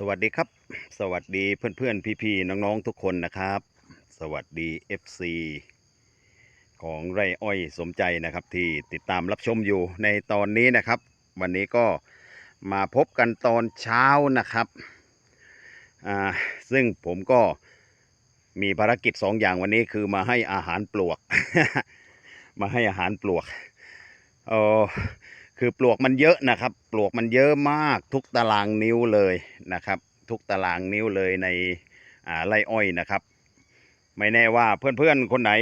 สวัสดีครับ สวัสดีเพื่อนๆพี่ๆน้องๆทุกคนนะครับ สวัสดี FC ของไรอ้อยสมใจนะครับ ที่ติดตามรับชมอยู่ในตอนนี้นะครับ วันนี้ก็มาพบกันตอนเช้านะครับอ่าซึ่งผมก็มีภารกิจสองอย่างวันนี้คือมาให้อาหารปลวก มาให้อาหารปลวกเออ คือปลวกมันเยอะนะครับ ปลวกมันเยอะมากทุกตารางนิ้วเลยนะครับ ทุกตารางนิ้วเลยในไร่อ้อยนะครับ ไม่แน่ว่าเพื่อนๆคนไหน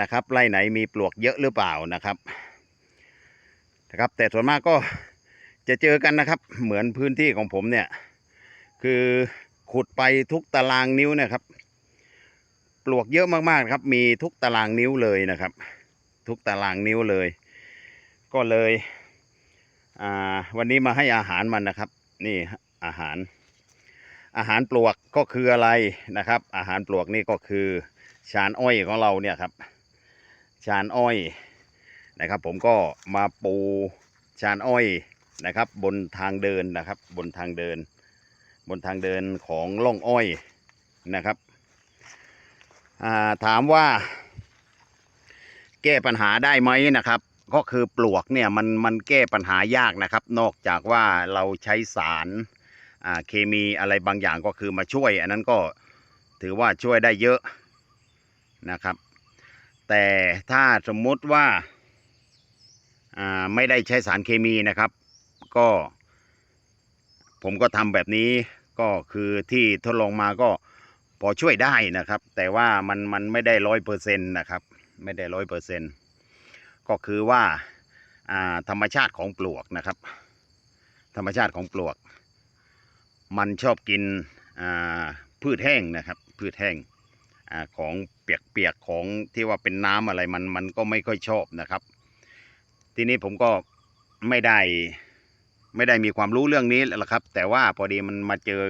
นะครับไร่ไหนมีปลวกเยอะหรือเปล่านะครับนะครับ แต่ส่วนมากก็จะเจอกันนะครับ เหมือนพื้นที่ของผมเนี่ย คือขุดไปทุกตารางนิ้วนะครับ ปลวกเยอะมากๆครับ มีทุกตารางนิ้วเลยนะครับ ทุกตารางนิ้วเลย ก็เลยวันนี้มาให้อาหารมันนะครับ นี่อาหาร อาหารปลวกก็คืออะไรนะครับ อาหารปลวกนี่ก็คือชานอ้อยของเราเนี่ยครับ ชานอ้อยนะครับ ผมก็มาปูชานอ้อยนะครับ บนทางเดินนะครับ บนทางเดิน บนทางเดินของล่องอ้อยนะครับาถามว่า แก้ปัญหาได้ไหมนะครับ ก็คือปลวกเนี่ยมันมันแก้ปัญหายากนะครับ นอกจากว่าเราใช้สารเคมีอะไรบางอย่างก็คือมาช่วย อันนั้นก็ถือว่าช่วยได้เยอะนะครับ แต่ถ้าสมมุติว่าอ่าไม่ได้ใช้สารเคมีนะครับ ก็ ผมก็ทำแบบนี้ก็คือที่ทดลองมาก็พอช่วยได้นะครับ แต่ว่ามันมันไม่ได้ร้อยเปอร์เซ็นต์นะครับ ไม่ได้ร้อยเปอร์เซ็นต์ ก็คือว่าธรรมชาติของปลวกนะครับ ธรรมชาติของปลวก มันชอบกินพืชแห้งนะครับ พืชแห้งอของเปียกๆของที่ว่าเป็นน้ำอะไรมันมันก็ไม่ค่อยชอบนะครับ ทีนี้ผมก็ไม่ได้ไม่ได้มีความรู้เรื่องนี้แหละครับ แต่ว่าพอดีมันมาเจอ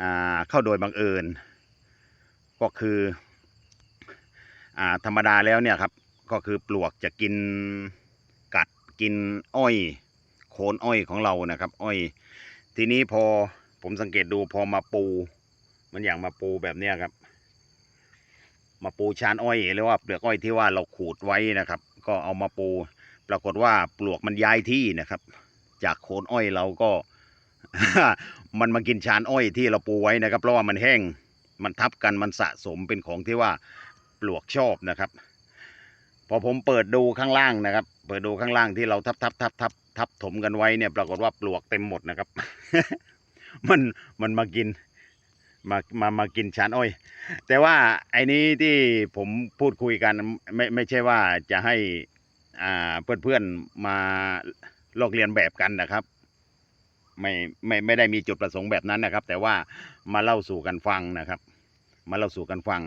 อเข้าโดยบังเอิญ ก็คืออธรรมดาแล้วเนี่ยครับ ก็คือปลวกจะกินกัดกินอ้อย โคนอ้อยของเรานะครับ อ้อย ทีนี้พอผมสังเกตดูพอมาปู มันอย่างมาปูแบบเนี้ยครับ มาปูชานอ้อยหรือว่าเปลือกอ้อยที่ว่าเราขูดไว้นะครับ ก็เอามาปู ปรากฏว่าปลวกมันย้ายที่นะครับ จากโคนอ้อยเราก็ มันมากินชานอ้อยที่เราปูไว้นะครับ เพราะว่ามันแห้งมันทับกันมันสะสมเป็นของที่ว่าปลวกชอบนะครับ พอผมเปิดดูข้างล่างนะครับ เปิดดูข้างล่างที่เราทับทับทับทับทับถมกันไว้เนี่ย ปรากฏว่าปลวกเต็มหมดนะครับ มันมันมากินมามามากินชานอ้อย แต่ว่าไอ้นี้ที่ผมพูดคุยกันไม่ไม่ใช่ว่าจะให้อ่าเพื่อนเพื่อนๆมาลอกเรียนแบบกันนะครับ ไม่ไม่ไม่ได้มีจุดประสงค์แบบนั้นนะครับ แต่ว่ามาเล่าสู่กันฟังนะครับ มาเล่าสู่กันฟัง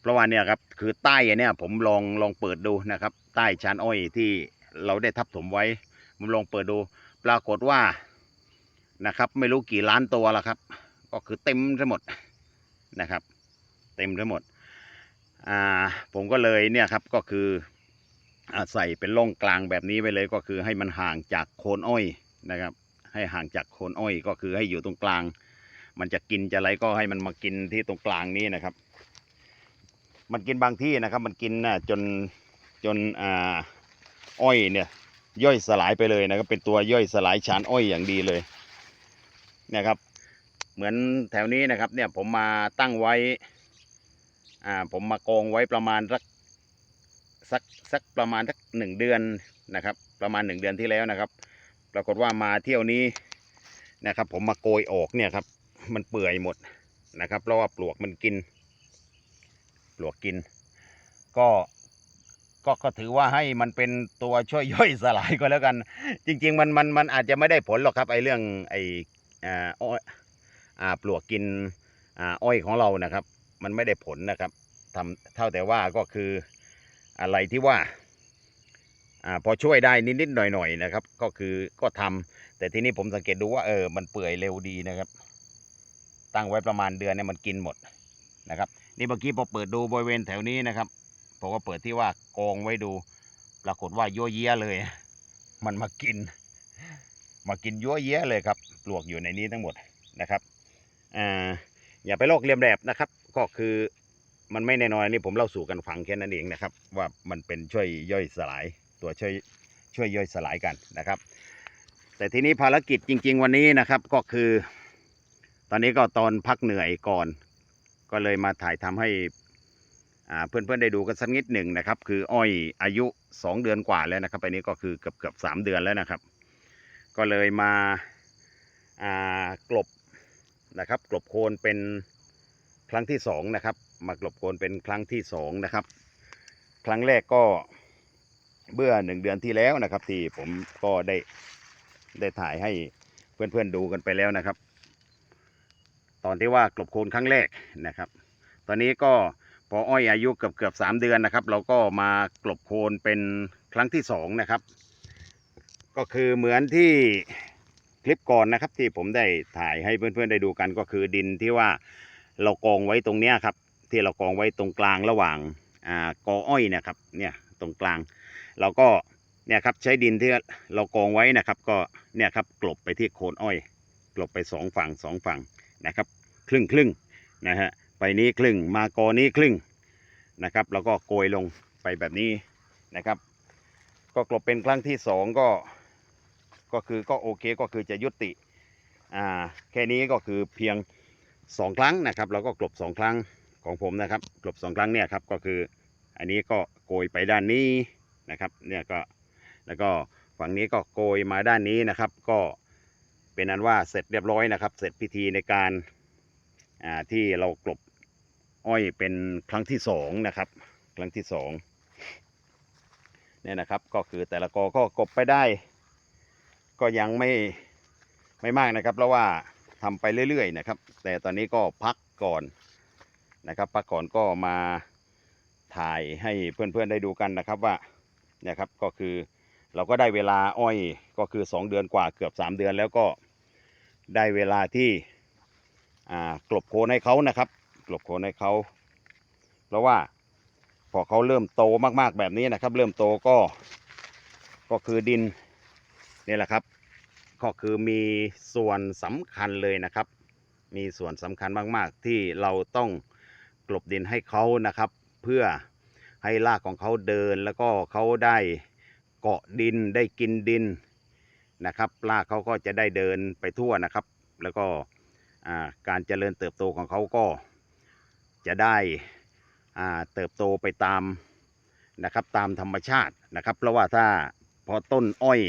เพราะว่าเนี่ยครับคือใต้เนี่ยผมลองลองเปิดดูนะครับ ใต้ชานอ้อยที่เราได้ทับถมไว้ ผมลองเปิดดู ปรากฏว่านะครับ ไม่รู้กี่ล้านตัวแล้วครับ ก็คือเต็มทั้งหมดนะครับ เต็มทั้งหมดอ่าผมก็เลยเนี่ยครับก็คืออใส่เป็นร่องกลางแบบนี้ไปเลยก็คือให้มันห่างจากโคนอ้อยนะครับ ให้ห่างจากโคนอ้อยก็คือให้อยู่ตรงกลาง มันจะกินจะอะไรก็ให้มันมากินที่ตรงกลางนี้นะครับ มันกินบางที่นะครับ มันกินนะจนจนอ่าอ้อยเนี่ยย่อยสลายไปเลยนะครับ เป็นตัวย่อยสลายชานอ้อยอย่างดีเลยนะครับ เหมือนแถวนี้นะครับ เนี่ยผมมาตั้งไว้อ่าผมมากองไว้ประมาณสักสักสักประมาณสักหนึ่งเดือนนะครับ ประมาณหนึ่งเดือนที่แล้วนะครับ ปรากฏว่ามาเที่ยวนี้นะครับ ผมมาโกยออกเนี่ยครับ มันเปื่อยหมดนะครับ เพราะว่าปลวกมันกิน ปลวกกิน ก็ก็ก็ถือว่าให้มันเป็นตัวช่วยย่อยสลายก็แล้วกัน จริง ๆ มันมันมันอาจจะไม่ได้ผลหรอกครับไอ้เรื่องไอ้อ่าอ้อยอ่าปลวกกินอ่าอ้อยของเรานะครับ มันไม่ได้ผลนะครับทำเท่าแต่ว่าก็คืออะไรที่ว่าอ่าพอช่วยได้นิดๆหน่อยๆนะครับ ก็คือก็ทำแต่ทีนี้ผมสังเกตดูว่าเออมันเปื่อยเร็วดีนะครับ ตั้งไว้ประมาณเดือนเนี่ยมันกินหมด นะครับ นี่เมื่อกี้พอเปิดดูบริเวณแถวนี้นะครับผมก็เปิดที่ว่ากองไว้ดู ปรากฏว่าโยเยะเลย มันมากิน มากินยั่วเยี้ยเลยครับ ปลวกอยู่ในนี้ทั้งหมดนะครับอ่าอย่าไปลอกเลียมแบบนะครับ ก็คือมันไม่แน่นอนนี่ผมเล่าสู่กันฟังแค่นั้นเองนะครับ ว่ามันเป็นช่วยย่อยสลายตัวช่วยช่วยย่อยสลายกันนะครับ แต่ทีนี้ภารกิจจริง ๆ วันนี้นะครับก็คือ ตอนนี้ก็ตอนพักเหนื่อยก่อน ก็เลยมาถ่ายทำให้เพื่อนๆได้ดูกันสักนิดหนึ่งนะครับ คืออ้อยอายุ 2 เดือนกว่าแล้วนะครับอันนี้ก็คือเกือบเกือบสามเดือนแล้วนะครับ ก็เลยมาากลบนะครับกลบโคนเป็นครั้งที่สองนะครับมากลบโคนเป็นครั้งที่สองนะครับ ครั้งแรกก็เมื่อหนึ่งเดือนที่แล้วนะครับ ที่ผมก็ได้ได้ถ่ายให้เพื่อนๆดูกันไปแล้วนะครับ ตอนที่ว่ากลบโคนครั้งแรกนะครับ ตอนนี้ก็พออ้อยอายุเกือบเกือบสามเดือนนะครับ เราก็มากลบโคนเป็นครั้งที่สองนะครับ ก็คือเหมือนที่คลิปก่อนนะครับที่ผมได้ถ่ายให้เพื่อนๆได้ดูกันก็คือดินที่ว่าเรากองไว้ตรงเนี้ยครับ ที่เรากองไว้ตรงกลางระหว่างอ่ากออ้อยนะครับเนี่ยตรงกลาง เราก็เนี่ยครับใช้ดินที่เรากองไว้นะครับ ก็เนี่ยครับกลบไปที่โคนอ้อย กลบไปสองฝั่งสองฝั่ง นะครับ ครึ่งครึ่งนะฮะไปนี้ครึ่งมากอนี้ครึ่งนะครับ แล้วก็โกยลงไปแบบนี้นะครับ ก็กลบเป็นครั้งที่สองก็ก็คือก็โอเคก็คือจะยุติอ่าแค่นี้ก็คือเพียงสองครั้งนะครับเราก็กลบสองครั้งของผมนะครับกลบสองครั้งเนี่ยครับก็คืออันนี้ก็โกยไปด้านนี้นะครับเนี่ยก็แล้วก็ฝั่งนี้ก็โกยมาด้านนี้นะครับ ก็ เป็นอันว่าเสร็จเรียบร้อยนะครับ เสร็จพิธีในการที่เรากลบอ้อยเป็นครั้งที่สองนะครับ ครั้งที่สองเนี่ยนะครับก็คือแต่ละกอก็กลบไปได้ ก็ยังไม่ไม่มากนะครับ เพราะว่าทำไปเรื่อยๆนะครับ แต่ตอนนี้ก็พักก่อนนะครับ พักก่อนก็มาถ่ายให้เพื่อนๆได้ดูกันนะครับว่านี่ยครับก็คือ เราก็ได้เวลาอ้อยก็คือ 2 เดือนกว่าเกือบ 3 เดือน แล้วก็ได้เวลาที่กลบโคนให้เขานะครับ กลบโคนให้เขา เพราะว่าพอเขาเริ่มโตมากๆแบบนี้นะครับ เริ่มโตก็ก็คือดินนี่แหละครับ ก็คือมีส่วนสำคัญเลยนะครับ มีส่วนสำคัญมากๆ ที่เราต้องกลบดินให้เขานะครับ เพื่อให้รากของเขาเดินแล้วก็เขาได้ เกาะดินได้กินดินนะครับราเขาก็จะได้เดินไปทั่วนะครับ แล้วก็การเจริญเติบโตของเขาก็จะได้เติบโตไปตามนะครับตามธรรมชาตินะครับ เพราะว่าถ้าพอต้นอ้อย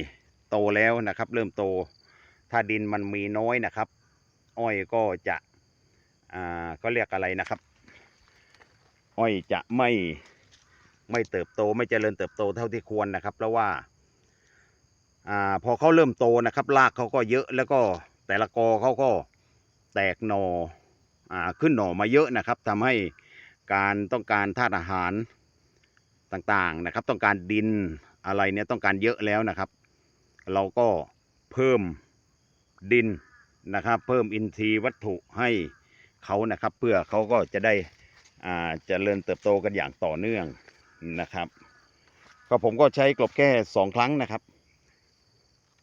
โตแล้วนะครับ เริ่มโตถ้าดินมันมีน้อยนะครับ อ้อยก็จะอ่าก็เรียกอะไรนะครับ อ้อยจะไม่ ไม่เติบโตไม่เจริญเติบโตเท่าที่ควรนะครับ เพราะว่าอ่าพอเขาเริ่มโตนะครับรากเขาก็เยอะแล้วก็แต่ละกอเขาก็แตกหนออ่าขึ้นหน่อมาเยอะนะครับทำให้การต้องการธาตุอาหารต่างๆนะครับ ต้องการดินอะไรเนี่ยต้องการเยอะแล้วนะครับ เราก็เพิ่มดินนะครับ เพิ่มอินทรีย์วัตถุให้เขานะครับ เพื่อเขาก็จะได้อ่าเจริญเติบโตกันอย่างต่อเนื่อง นะครับ ก็ผมก็ใช้กลบแค่สองครั้งนะครับ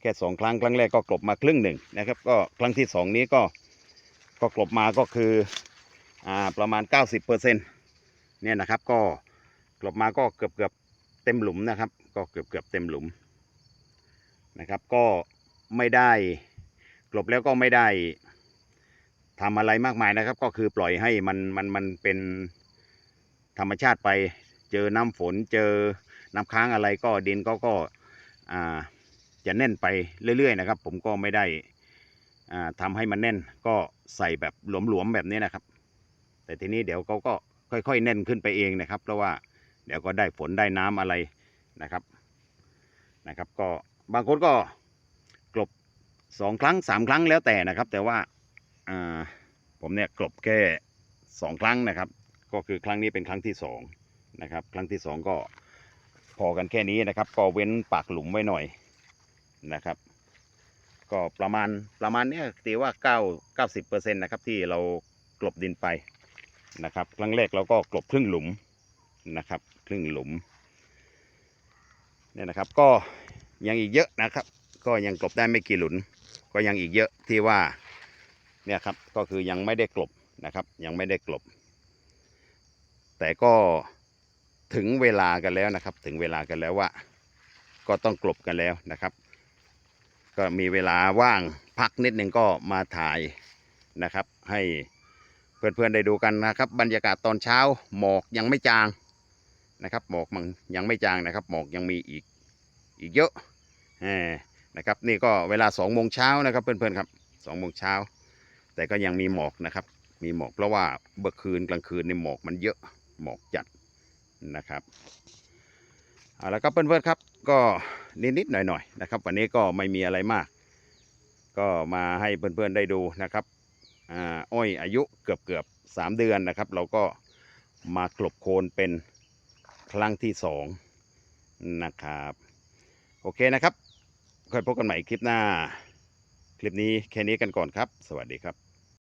แค่สองครั้งครั้งแรกก็กลบมาครึ่งหนึ่งนะครับ ก็ครั้งที่สองนี้ก็ก็กลบมาก็คืออ่าประมาณ 90%เนี่ยนะครับ ก็กลบมาก็เกือบเกือบเต็มหลุมนะครับ ก็เกือบเกือบเต็มหลุมนะครับ ก็ไม่ได้กลบแล้วก็ไม่ได้ทำอะไรมากมายนะครับ ก็คือปล่อยให้มันมันมันเป็นธรรมชาติไป เจอน้ำฝนเจอน้ำค้างอะไรก็ดินก็ก็จะแน่นไปเรื่อยๆนะครับ ผมก็ไม่ได้อ่าทำให้มันแน่นก็ใส่แบบหลวมๆแบบนี้นะครับ แต่ทีนี้เดี๋ยวเขาก็ค่อยๆ แน่นขึ้นไปเองนะครับ เพราะว่าเดี๋ยวก็ได้ฝนได้น้ำอะไรนะครับนะครับ ก็บางคนก็กลบสองครั้งสามครั้งแล้วแต่นะครับ แต่ว่าอ่าผมเนี่ยกลบแค่สองครั้งนะครับ ก็คือครั้งนี้เป็นครั้งที่สอง นะครับ ครั้งที่สองก็พอกันแค่นี้นะครับ ก็เว้นปากหลุมไว้หน่อยนะครับ ก็ประมาณประมาณเนี้ยตีว่าเก้าเก้าสิบเปอร์เซ็นต์นะครับที่เรากลบดินไปนะครับ ครั้งแรกเราก็กลบครึ่งหลุมนะครับ ครึ่งหลุมเนี่ยนะครับก็ยังอีกเยอะนะครับ ก็ยังกลบได้ไม่กี่หลุนก็ยังอีกเยอะที่ว่าเนี่ยครับก็คือยังไม่ได้กลบนะครับ ยังไม่ได้กลบ แต่ก็ ถึงเวลากันแล้วนะครับ ถึงเวลากันแล้วว่า ก็ต้องกลบกันแล้วนะครับ ก็มีเวลาว่างพักนิดหนึ่งก็มาถ่ายนะครับ ให้เพื่อนๆได้ดูกันนะครับ บรรยากาศตอนเช้าหมอกยังไม่จางนะครับ หมอกมันยังไม่จางนะครับ หมอกยังมีอีกอีกเยอะนะครับ นี่ก็เวลาสองโมงเช้านะครับ เพื่อนๆครับสองโมงเช้าแต่ก็ยังมีหมอกนะครับ มีหมอกเพราะว่าเมื่อคืนกลางคืนในหมอกมันเยอะหมอกจัด นะครับเอาละครับเพื่อนๆครับก็นิดๆหน่อยๆนะครับ วันนี้ก็ไม่มีอะไรมาก ก็มาให้เพื่อนๆได้ดูนะครับอ้อยอายุเกือบเกือบๆสามเดือนนะครับ เราก็มากลบโคนเป็นครั้งที่สองนะครับโอเคนะครับค่อยพบกันใหม่คลิปหน้า คลิปนี้แค่นี้กันก่อนครับ สวัสดีครับ